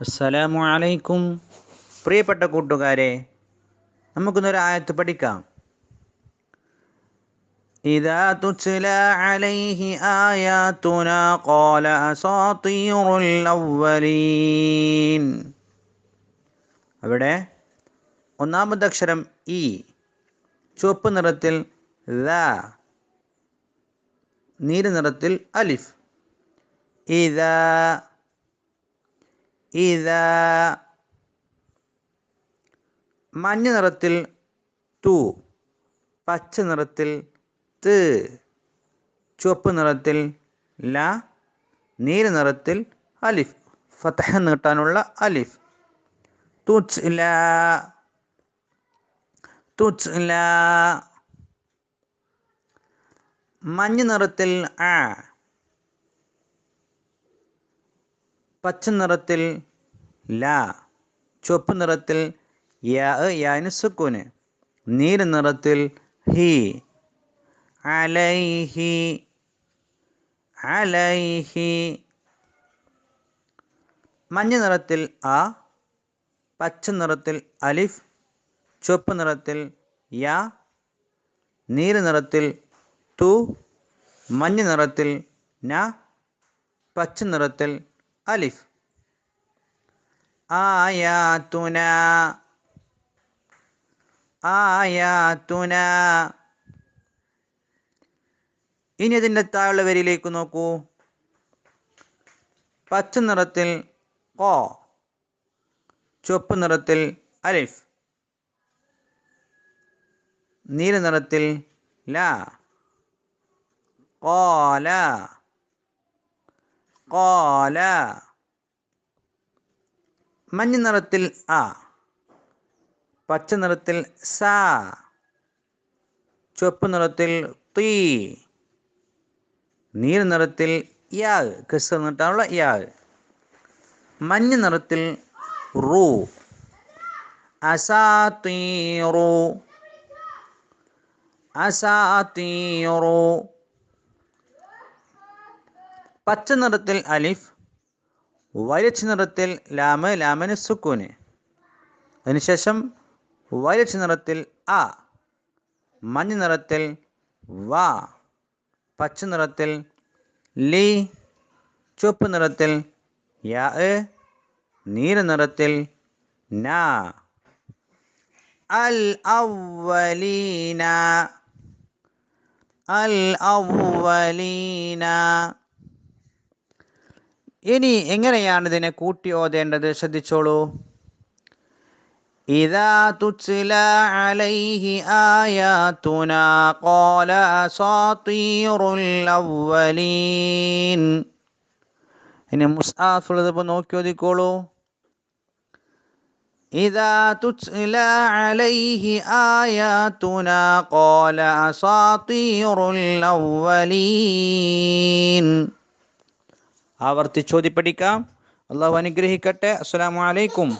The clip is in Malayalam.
അസ്സലാമു അലൈക്കും പ്രിയപ്പെട്ട കൂട്ടുകാരെ നമുക്കിന്നൊരു ആയത്ത് പഠിക്കാം إذا تتلى عليه آياتنا قال أساطير الأولين അവിടെ ഒന്നാമത്തെ അക്ഷരം ഇ ചുവപ്പ് നിറത്തിൽ ദ നീല നിറത്തിൽ അലിഫ് ഇത ഇത മഞ്ഞ നിറത്തിൽ തു പച്ച നിറത്തിൽ ത് ചുവപ്പ് നിറത്തിൽ ല നീല നിറത്തിൽ അലിഫ് ഫതഹ നീട്ടാനുള്ള അലിഫ്. തുച്ല ല. മഞ്ഞ നിറത്തിൽ ആ പച്ച നിറത്തിൽ ല ചുവപ്പ് നിറത്തിൽ യാ യാന് സുക്കൂന്. നീല നിറത്തിൽ ഹി അലൈഹി അലൈഹി. മഞ്ഞ നിറത്തിൽ ആ പച്ച നിറത്തിൽ അലിഫ് ചുവപ്പ് നിറത്തിൽ യാ നീല നിറത്തിൽ തു മഞ്ഞ നിറത്തിൽ ന പച്ച നിറത്തിൽ അലിഫ്. ആയാതുന ആയാതുന ഇനി അതിന്റെ താഴെ വരിയിലേക്ക് നോക്കൂ. പച്ച നിറത്തിൽ കോ ചുവപ്പ് നിറത്തിൽ അലിഫ്. നീല നിറത്തിൽ ല. കോല. കോല മഞ്ഞ നിറത്തിൽ ആ. പച്ച നിറത്തിൽ സ. ചുവപ്പ് നിറത്തിൽ തീ. നീല നിറത്തിൽ യാ. കസ് നിട്ടാനുള്ള യാ. മഞ്ഞ നിറത്തിൽ റൂ. അസാ തീറു അസാ അസാത്തീറു പച്ച നിറത്തിൽ അലിഫ് വയലറ്റ് നിറത്തിൽ ലാമ് ലാമന് സുക്കൂന്. അതിനുശേഷം വയലറ്റ് നിറത്തിൽ ആ മഞ്ഞ നിറത്തിൽ വാ പച്ച നിറത്തിൽ ലി ചുവപ്പ് നിറത്തിൽ യാ നീല നിറത്തിൽ ന. അൽ അവലീന അൽ അവലീന. ഇനി എങ്ങനെയാണ് ഇതിനെ കൂട്ടി ഓതേണ്ടത് ശ്രദ്ധിച്ചോളൂ إذا تتلى عليه آياتنا قال أساطير الأولين ഇനി മുസ്ആഫുള്ളത് ഇപ്പോൾ നോക്കി ഓതിക്കോളൂ إذا تتلى عليه آياتنا قال أساطير الأولين ആവർത്തിച്ചോതി പഠിക്കാം അള്ളാഹു അനുഗ്രഹിക്കട്ടെ. അസ്സലാമു അലൈക്കും.